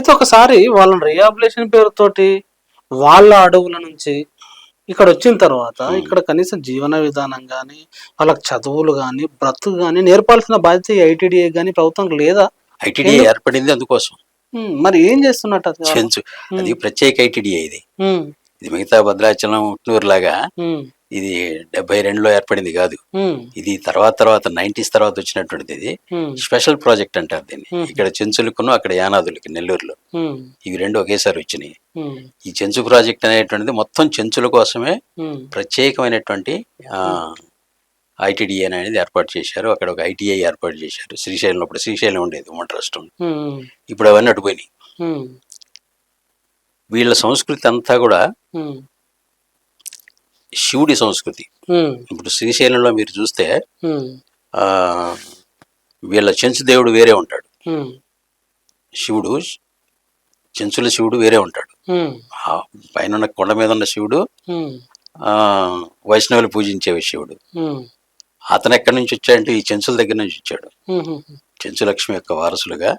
అయితే ఒకసారి వాళ్ళని రిహాబిలేషన్ పేరుతోటి వాళ్ళ అడవుల నుంచి ఇక్కడ వచ్చిన తర్వాత ఇక్కడ కనీసం జీవన విధానం కానీ వాళ్ళకి చదువులు కానీ బ్రతుకు కానీ నేర్పాల్సిన బాధ్యత ఐటీడీఏ కానీ ప్రభుత్వం లేదా? ఐటీడీ ఏర్పడింది అందుకోసం. మరి ఏం చేస్తున్నట్టు అది? ప్రత్యేక ఐటీడీ ఇది. ఇది మిగతా భద్రాచలం ఉట్నూరు లాగా ఇది డెబ్బై రెండులో ఏర్పడింది కాదు. ఇది తర్వాత తర్వాత నైన్టీస్ తర్వాత వచ్చినటువంటిది ఇది. స్పెషల్ ప్రాజెక్ట్ అంటారు దీన్ని. ఇక్కడ చెంచులకును అక్కడ యానాదులకి నెల్లూరులో. ఇవి రెండు ఒకేసారి వచ్చినాయి. ఈ చెంచు ప్రాజెక్ట్ అనేటువంటిది మొత్తం చెంచుల కోసమే ప్రత్యేకమైనటువంటి ఐటీడీఏ అనేది ఏర్పాటు చేశారు. అక్కడ ఒక ఐటీఐ ఏర్పాటు చేశారు. శ్రీశైలం అప్పుడు శ్రీశైలం ఉండేది ఉమ్మడి రాష్ట్రం. ఇప్పుడు అవన్నీ అటుపోయినాయి. వీళ్ళ సంస్కృతి అంతా కూడా శివుడి సంస్కృతి. ఇప్పుడు శ్రీశైలంలో మీరు చూస్తే వీళ్ళ చెంచు దేవుడు వేరే ఉంటాడు. శివుడు చెంచుల శివుడు వేరే ఉంటాడు. పైన ఉన్న కొండ మీద ఉన్న శివుడు వైష్ణవులు పూజించే శివుడు. అతను ఎక్కడి నుంచి వచ్చాడంటే ఈ చెంచుల దగ్గర నుంచి వచ్చాడు. చెంచు లక్ష్మి యొక్క వారసులుగా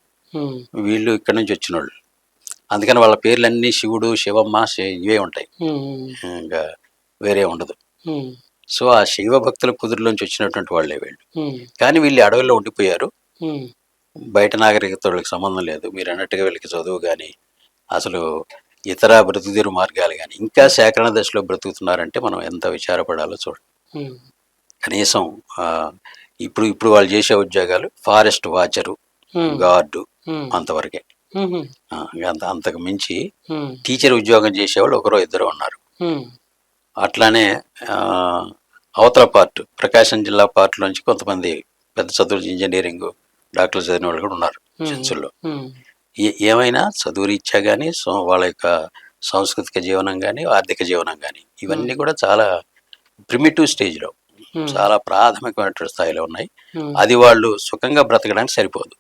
వీళ్ళు ఇక్కడి నుంచి వచ్చిన వాళ్ళు అందుకని వాళ్ళ పేర్లన్నీ శివుడు శివమ్మ ఇవే ఉంటాయి. ఇంకా వేరే ఉండదు. సో ఆ శివ భక్తుల కుదురులోంచి వచ్చినటువంటి వాళ్ళే వీళ్ళు. కానీ వీళ్ళు అడవుల్లో ఉండిపోయారు. బయట నాగరికత వాళ్ళకి సంబంధం లేదు. మీరు అన్నట్టుగా వీళ్ళకి చదువు కానీ అసలు ఇతర బ్రతుకుదీరు మార్గాలు కానీ ఇంకా సేకరణ దశలో బ్రతుకుతున్నారంటే మనం ఎంత విచారపడాలో చూడండి కనీసం ఇప్పుడు ఇప్పుడు వాళ్ళు చేసే ఉద్యోగాలు ఫారెస్ట్ వాచరు గార్డు అంతవరకే. అంత అంతకు మించి టీచర్ ఉద్యోగం చేసేవాళ్ళు ఒకరో ఇద్దరు ఉన్నారు. అట్లానే అవతల పార్ట్ ప్రకాశం జిల్లా పార్ట్ నుంచి కొంతమంది పెద్ద చదువులు ఇంజనీరింగ్ డాక్టర్లు చదివిన వాళ్ళు కూడా ఉన్నారు ఏ- ఏమైనా చదువు రీత్యా కానీ వాళ్ళ యొక్క సాంస్కృతిక జీవనం కానీ ఆర్థిక జీవనం కానీ ఇవన్నీ కూడా చాలా ప్రిమిటివ్ స్టేజ్లో. చాలా ప్రాథమికమైన స్థాయిలో ఉన్నాయి. అది వాళ్ళు సుఖంగా బ్రతకడానికి సరిపోదు.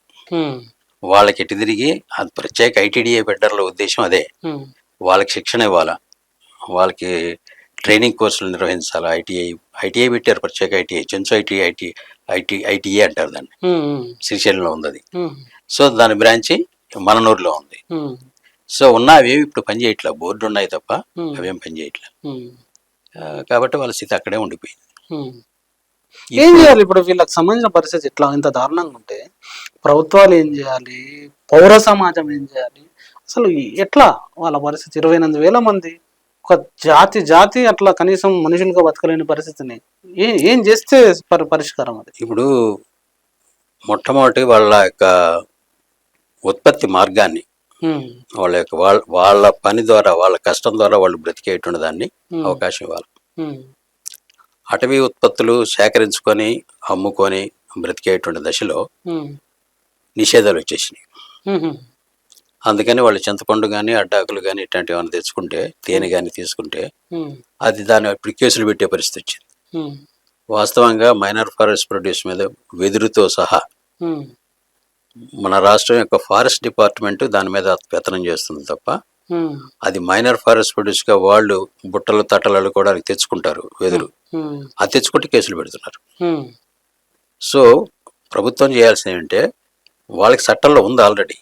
వాళ్ళకి ఎటు తిరిగి అది ప్రత్యేక ఐటీడీఏ పెట్టడంలో ఉద్దేశం అదే. వాళ్ళకి శిక్షణ ఇవ్వాలా? వాళ్ళకి ట్రైనింగ్ కోర్సులు నిర్వహించాలా? ఐటీఐ ఐటీఐ పెట్టారు ప్రత్యేక ITI Chenchu IT IT IT ITA అంటారు దాన్ని. శ్రీశైలంలో ఉంది అది సో దాని బ్రాంచి మననూరులో ఉంది. సో ఉన్న అవేవి ఇప్పుడు పని చేయట్లా? బోర్డు ఉన్నాయి తప్ప అవేం పని చేయట్లా? ఉమ్, ఆ, కాబట్టి వాళ్ళ స్థితి అక్కడే ఉండిపోయింది. ఏం చేయాలి? ఇప్పుడు వీళ్ళకి సంబంధించిన పరిస్థితి ఇట్లా ఇంత దారుణంగా ఉంటే ప్రభుత్వాలు ఏం చేయాలి? పౌర సమాజం ఏం చేయాలి? అసలు ఎట్లా? వాళ్ళ పరిస్థితి ఇరవై ఎనిమిది వేల మంది ఒక జాతి జాతి అట్లా కనీసం మనుషులుగా బతకలేని పరిస్థితిని ఏం ఏం చేస్తే పరి పరిష్కారం అది? ఇప్పుడు మొట్టమొదటి వాళ్ళ యొక్క ఉత్పత్తి మార్గాన్ని వాళ్ళ యొక్క వాళ్ళ వాళ్ళ పని ద్వారా వాళ్ళ కష్టం ద్వారా వాళ్ళు బ్రతికేటువంటి దాన్ని అవకాశం ఇవ్వాలి. అటవీ ఉత్పత్తులు సేకరించుకొని అమ్ముకొని బ్రతికేటువంటి దశలో నిషేధాలు వచ్చేసినాయి. అందుకని వాళ్ళు చింతపండు కానీ అడ్డాకులు కానీ ఇట్లాంటివి ఏమైనా తెచ్చుకుంటే తేనె కానీ తీసుకుంటే అది దాన్ని ఇప్పుడు కేసులు పెట్టే పరిస్థితి వచ్చింది. వాస్తవంగా మైనర్ ఫారెస్ట్ ప్రొడ్యూస్ మీద వెదురుతో సహా మన రాష్ట్రం యొక్క ఫారెస్ట్ డిపార్ట్మెంట్ దాని మీద పెత్తనం చేస్తుంది తప్ప అది మైనర్ ఫారెస్ట్ ప్రొడ్యూస్గా వాళ్ళు బుట్టలు తట్టలు అల్లుకోవడానికి తెచ్చుకుంటారు వెదురు. అది తెచ్చుకుంటే కేసులు పెడుతున్నారు. సో ప్రభుత్వం చేయాల్సింది ఏంటంటే వాళ్ళకి చట్టంలో ఉంది ఆల్రెడీ.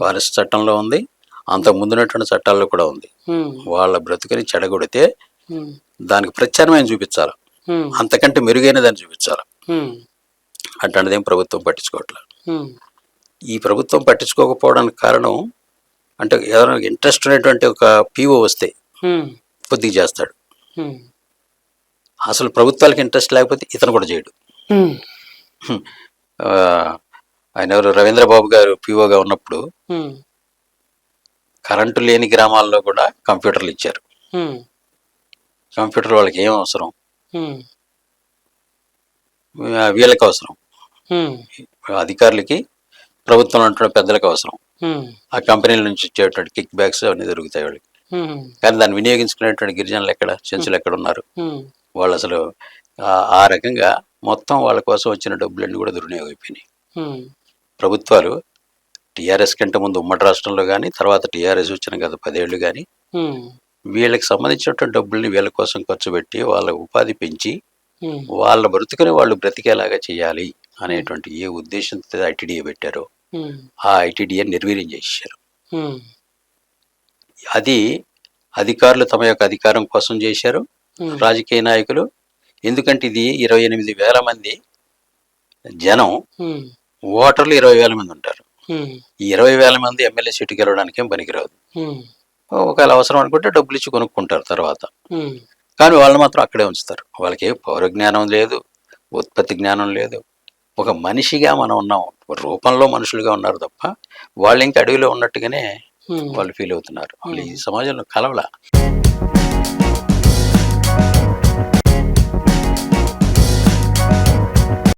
ఫారెస్ట్ చట్టంలో ఉంది. అంతకు ముందున్నటువంటి చట్టాల్లో కూడా ఉంది. వాళ్ళ బ్రతుకుని చెడగొడితే దానికి ప్రత్యామ్నాయం చూపించాలి? అంతకంటే మెరుగైన దాన్ని చూపించాలి. అట్లాంటిదేం ప్రభుత్వం పట్టించుకోవట్లేదు ఉమ్, ఈ ప్రభుత్వం పట్టించుకోకపోవడానికి కారణం అంటే ఏదైనా ఇంట్రెస్ట్ ఉన్నటువంటి ఒక పీఓ వస్తే కొద్దిగా చేస్తాడు. అసలు ప్రభుత్వాలకు ఇంట్రెస్ట్ లేకపోతే ఇతను కూడా చేయడు. ఆయన ఎవరు? రవీంద్రబాబు గారు పీఓగా ఉన్నప్పుడు కరెంటు లేని గ్రామాల్లో కూడా కంప్యూటర్లు ఇచ్చారు. కంప్యూటర్ వాళ్ళకి ఏం అవసరం? వీళ్ళకి అవసరం. అధికారులకి ప్రభుత్వంలో ఉన్నటువంటి పెద్దలకు అవసరం. ఆ కంపెనీల నుంచి వచ్చేటువంటి కిక్ బ్యాక్స్ అవన్నీ దొరుకుతాయి వాళ్ళకి. కానీ దాన్ని వినియోగించుకునేటువంటి గిరిజనులు ఎక్కడ? చెంచులు ఎక్కడ ఉన్నారు? వాళ్ళు అసలు ఆ- రకంగా మొత్తం వాళ్ళ కోసం వచ్చిన డబ్బులన్నీ కూడా దుర్వినియోగం అయిపోయినాయి. ప్రభుత్వాలు టీఆర్ఎస్ కంటే ముందు ఉమ్మడి రాష్ట్రంలో కానీ తర్వాత టీఆర్ఎస్ వచ్చిన గత పదేళ్ళు కానీ వీళ్ళకి సంబంధించినటువంటి డబ్బుల్ని వీళ్ళ కోసం ఖర్చు పెట్టి వాళ్ళ ఉపాధి పెంచి వాళ్ళ బ్రతుకుని వాళ్ళు బ్రతికేలాగా చేయాలి అనేటువంటి ఏ ఉద్దేశంతో ఐటీడీఏ పెట్టారో ఆ ఐటీడీఏ నిర్వీర్యం చేశారు. అది అధికారులు తమ యొక్క అధికారం కోసం చేశారు. రాజకీయ నాయకులు. ఎందుకంటే ఇది ఇరవై ఎనిమిది వేల మంది జనం ఓటర్లు ఇరవై వేల మంది ఉంటారు. ఈ ఇరవై వేల మంది ఎమ్మెల్యే సీటు గెలవడానికి ఏం పనికిరాదు. ఒకవేళ అవసరం అనుకుంటే డబ్బులు ఇచ్చి కొనుక్కుంటారు తర్వాత. కానీ వాళ్ళని మాత్రం అక్కడే ఉంచుతారు. వాళ్ళకి పౌర జ్ఞానం లేదు ఉత్పత్తి జ్ఞానం లేదు. ఒక మనిషిగా మనం ఉన్నాం. రూపంలో మనుషులుగా ఉన్నారు తప్ప వాళ్ళు ఇంకా అడవిలో ఉన్నట్టుగానే. వాళ్ళు ఫీల్ అవుతున్నారు. వాళ్ళు ఈ సమాజంలో కలవల.